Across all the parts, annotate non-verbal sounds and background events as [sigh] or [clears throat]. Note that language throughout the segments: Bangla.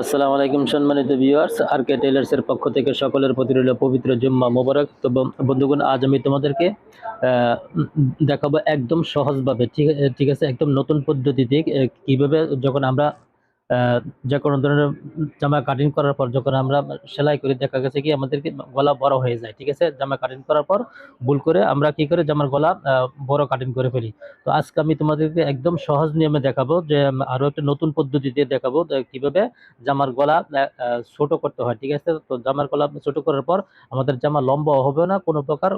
আসসালামু আলাইকুম সম্মানিত ভিউয়ার্স আর কে টেলার্সের পক্ষ থেকে সকলের প্রতি রইল পবিত্র জুম্মা মোবারক। তো বন্ধুগণ, আজ আমি তোমাদেরকে দেখাবো একদম সহজভাবে, ঠিক ঠিক আছে? একদম নতুন পদ্ধতিতে কীভাবে যখন আমরা যে কোনো ধরনের জামা কাটিং করার পর যখন আমরা সেলাই করি দেখা গেছে কি আমাদেরকে গলা বড় হয়ে যায় ঠিক আছে? জামা কাটিং করার পর ভুল করে আমরা কি করে জামার গলা বড় কাটিং করে ফেলি। তো আজকে আমি তোমাদেরকে একদম সহজ নিয়মে দেখাবো যে উম, আরও একটা নতুন পদ্ধতি দিয়ে দেখাবো কীভাবে জামার গলা ছোট করতে হয় ঠিক আছে? তো জামার গলা ছোট করার পর আমাদের জামা লম্বা হবে না কোনো প্রকার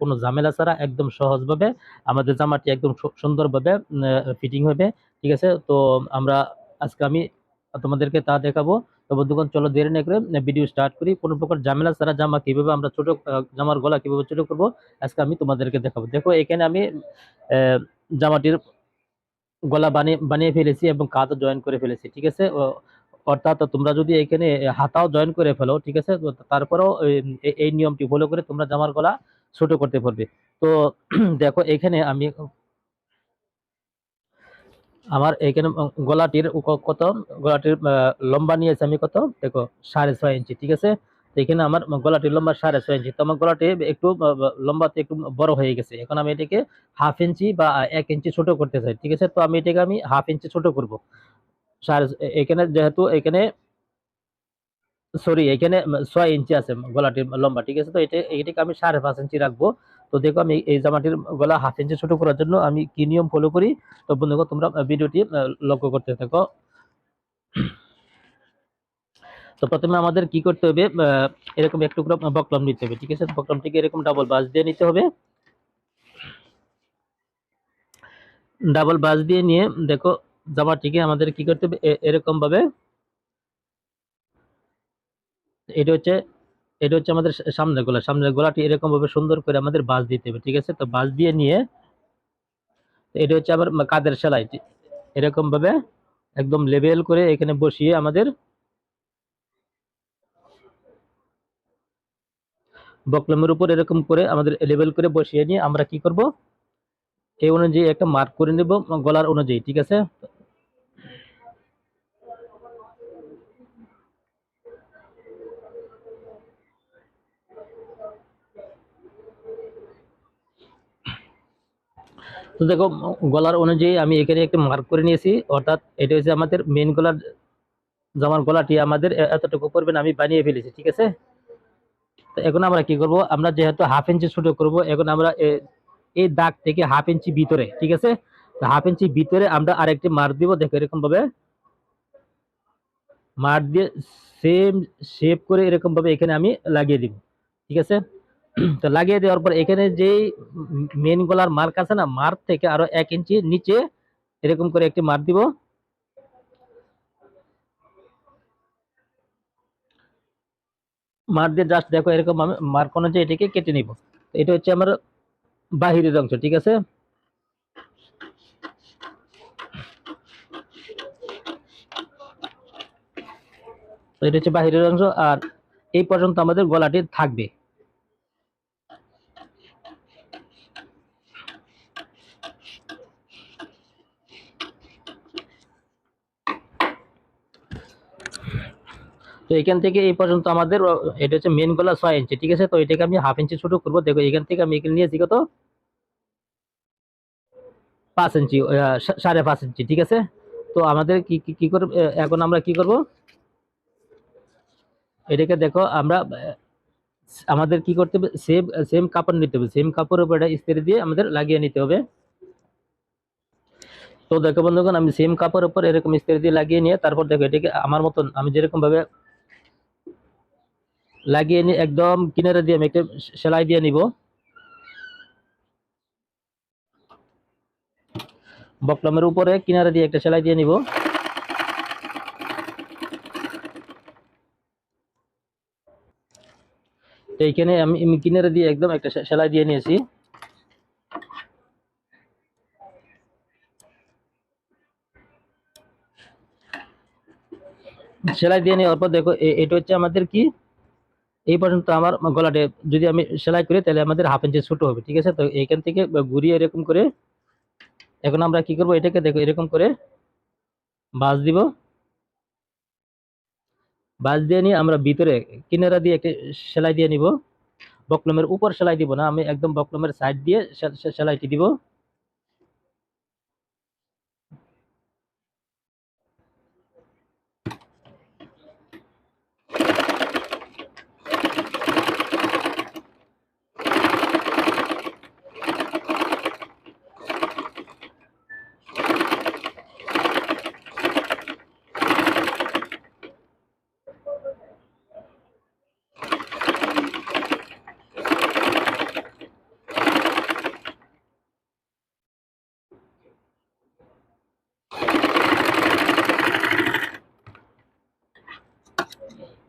কোনো ঝামেলা ছাড়া একদম সহজভাবে আমাদের জামাটি একদম সুন্দরভাবে ফিটিং হবে ঠিক আছে? তো আমরা আজকে আমি তোমাদেরকে তা দেখাবো। তো বন্ধুগণ, চলো দেরি না করে ভিডিও স্টার্ট করি। কোনো প্রকার ঝামেলা ছাড়া জামা কীভাবে আমরা ছোট জামার গলা কীভাবে ছোট করব, আজকে আমি তোমাদেরকে দেখাবো। দেখো, এখানে আমি জামাটির গলা বানিয়ে বানিয়ে ফেলেছি এবং কাঁধও জয়েন করে ফেলেছি, ঠিক আছে? অর্থাৎ তোমরা যদি এখানে হাতাও জয়েন করে ফেলো, ঠিক আছে? তারপরেও এই নিয়মটি ফলো করে তোমরা জামার গলা ছোট করতে পারবে। তো, [clears throat] দেখো, এখানে আমি আমার এখানে গলাটির কত? গলাটির লম্বা নিয়েছে আমি কত? দেখো, সাড়ে ছয় ইঞ্চি, ঠিক আছে? এখানে আমার গলাটির লম্বা সাড়ে ছয় ইঞ্চি। তো আমার গলাটি একটু লম্বাতে একটু বড় হয়ে গেছে। এখন আমি এটাকে হাফ ইঞ্চি বা এক ইঞ্চি ছোট করতে চাই, ঠিক আছে? তো আমি এটাকে আমি হাফ ইঞ্চি ছোট করব। সাড়ে এখানে যেহেতু এখানে, সরি, এখানে ছয় ইঞ্চি আছে গলাটির লম্বা, ঠিক আছে? তো এটা, এটাকে আমি সাড়ে পাঁচ ইঞ্চি রাখব। তো দেখো আমি এই জামাটির গলা হাফ ইঞ্চি ছোট করার জন্য আমি কি নিয়ম ফলো করি? তো বন্ধুগণ, তোমরা ভিডিওটি লক্ষ্য করতে থাকো। তো প্রথমে আমাদের কি করতে হবে? এরকম একটু করে বকলম নিতে হবে, ঠিক আছে? বকলমটিকে এরকম ডাবল বাস দিয়ে নিতে হবে। ডাবল বাস দিয়ে নিয়ে, দেখো, জামাটিকে আমাদের কি করতে হবে? এরকম ভাবে এটা হচ্ছে এটা হচ্ছে আমাদের সামনের গলা। সামনের গলাটি এরকম ভাবে সুন্দর করে আমাদের বাস দিতে হবে, ঠিক আছে? তো বাস দিয়ে নিয়ে এটা হচ্ছে আবার কাদের সেলাই। এরকম ভাবে একদম লেভেল করে এখানে বসিয়ে আমাদের বকলমের উপর এরকম করে আমাদের লেবেল করে বসিয়ে নিয়ে আমরা কি করব? এই অনুযায়ী একটা মার্ক করে নেব গলার অনুযায়ী, ঠিক আছে? তো দেখো, গলার অনুযায়ী আমি এখানে একটা মার্ক করে নিয়েছি, অর্থাৎ এটা হচ্ছে আমাদের মেন গলার জামার গলাটি আমাদের এতটুকু পড়বেন আমি বানিয়ে ফেলেছি, ঠিক আছে? তো এখন আমরা কি করব, আমরা যেহেতু হাফ ইঞ্চি ছোটো করব, এখন আমরা এই দাগ থেকে হাফ ইঞ্চি ভিতরে, ঠিক আছে? তো হাফ ইঞ্চি ভিতরে আমরা আরেকটি মার্ক দিব, দেখো এরকম ভাবে মার্ক দিয়ে সেম শেপ করে এরকম ভাবে এখানে আমি লাগিয়ে দিব, ঠিক আছে? [clears throat] তো লাগিয়ে দেওয়ার পর এখানে যে মেন গলার মার্ক আছে না মার্ক থেকে আরও এক ইঞ্চি নিচে এরকম করে একটি মার্ক দিব। মার্ক দিয়ে জাস্ট দেখো এরকম আমি মার্ক অনুযায়ী এটাকে কেটে নিব। এটা হচ্ছে আমার বাহিরের অংশ, ঠিক আছে? এটা হচ্ছে বাহিরের অংশ, আর এই পর্যন্ত আমাদের গলাটি থাকবে। তো এখান থেকে এই পর্যন্ত আমাদের এটা হচ্ছে মেন গলা ছয় ইঞ্চি ঠিক আছে? তো এটাকে আমি হাফ ইঞ্চি ছোট করব। দেখো, এখান থেকে আমি এখানে নিয়েছি কত? পাঁচ ইঞ্চি সাড়ে পাঁচ ইঞ্চি ঠিক আছে? তো আমাদের কি, কি- করব এখন আমরা কি করব? এটাকে দেখো, আমরা আমাদের কি করতে হবে? সেম সেম কাপড় নিতে হবে। সেম কাপড়ের উপর এটা ইস্ত্রি দিয়ে আমাদের লাগিয়ে নিতে হবে। তো দেখো বন্ধুগণ, আমি সেম কাপড়ের উপর এরকম ইস্ত্রি দিয়ে লাগিয়ে নিয়ে, তারপর দেখো, এটাকে আমার মতন, আমি যেরকম ভাবে লাগিয়ে নিয়ে একদম কিনারে দিয়ে আমি একটা সেলাই দিয়ে নিব। বকলমের উপরে কিনারে দিয়ে একটা সেলাই দিয়ে নিব। তো এইখানে আমি কিনারে দিয়ে একদম একটা সেলাই দিয়ে নিয়েছি। সেলাই দিয়ে নেওয়ার পর দেখো এটা হচ্ছে আমাদের কি? এই পর্যন্ত আমার গলাটে যদি আমি সেলাই করি, তাহলে আমাদের হাফ ইঞ্চি ছোটো হবে, ঠিক আছে? তো এইখান থেকে ঘুরিয়ে এরকম করে, এখন আমরা কি করব? এটাকে দেখো, এরকম করে বাস দিব। বাস দিয়ে নিয়ে আমরা ভিতরে কিনারা দিয়ে একটা সেলাই দিয়ে নিব। বকলমের উপর সেলাই দিব না, আমি একদম বকলমের সাইড দিয়ে সেলাইটি দিব।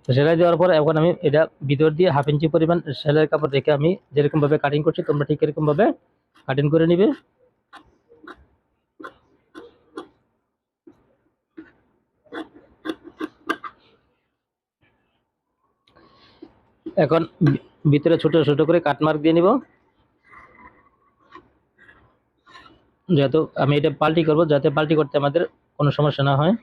তো সেলাই দেওয়ার পর এখন আমি এটা ভিতর দিয়ে হাফ ইঞ্চি পরিমাণ সেলাইয়ের কাপড় রেখে আমি যেরকম ভাবে কাটিং করছি, তোমরা ঠিক এরকম ভাবে কাটিং করে নিবে। এখন ভিতরে ছোট ছোট করে কাট মার্ক দিয়ে নিব। যেহেতু আমি এটা পাল্টি করব, যাতে পাল্টি করতে আমাদের কোনো সমস্যা না হয়।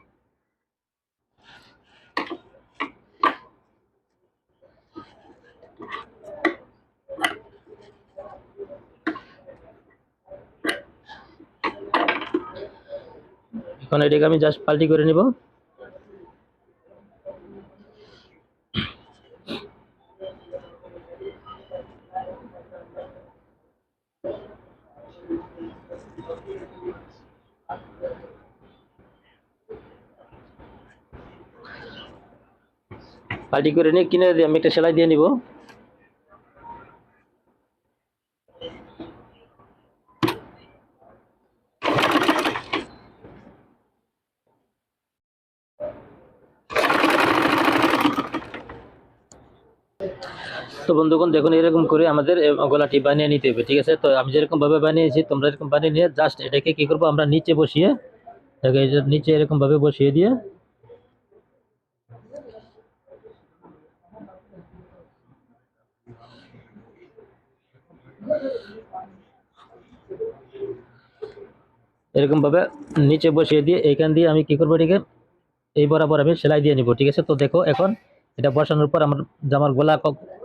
এখন এটাকে আমি জাস্ট পাল্টি করে নিব। পাল্টি করে নিয়ে কিনে আমি একটা সেলাই দিয়ে নিব। তো বন্ধুগণ, দেখুন, এরকম করে আমাদের গলাটি বানিয়ে নিতে হবে, ঠিক আছে? তো আমি যেরকম ভাবে বানিয়েছি, তোমরা এরকম বানিয়ে নিয়ে জাস্ট এটাকে কি করব, আমরা নিচে বসিয়ে এটাকে এই নিচে এরকম ভাবে বসিয়ে দিয়ে, এরকম ভাবে নিচে বসিয়ে দিয়ে এইখান দিয়ে আমি কি করব এটাকে, এই বরাবর আমি সেলাই দিয়ে নিব, ঠিক আছে? তো দেখো, এখন এটা বসানোর পর আমার জামার গোলা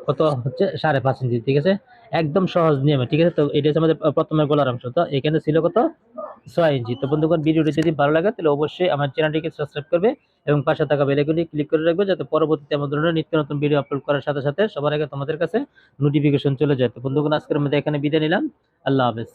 কত হচ্ছে? সাড়ে পাঁচ ইঞ্চি, ঠিক আছে? একদম সহজ নিয়মে, ঠিক আছে? তো এটা হচ্ছে আমাদের প্রথমে গলার অংশ। তো এখানে ছিল কত? ছয় ইঞ্চি। তো বন্ধুগণ, ভিডিওটি যদি ভালো লাগে, তাহলে অবশ্যই আমার চ্যানেলটিকে সাবস্ক্রাইব করবে এবং পাশে থাকা বেলাইকনটি ক্লিক করে রাখবে, যাতে পরবর্তীতে আমার ধরনের নিত্য নতুন ভিডিও আপলোড করার সাথে সাথে সবার আগে তোমাদের কাছে নোটিফিকেশন চলে যায়। তো বন্ধুগণ, আজকের মধ্যে এখানে বিদায় নিলাম। আল্লাহ হাফেজ।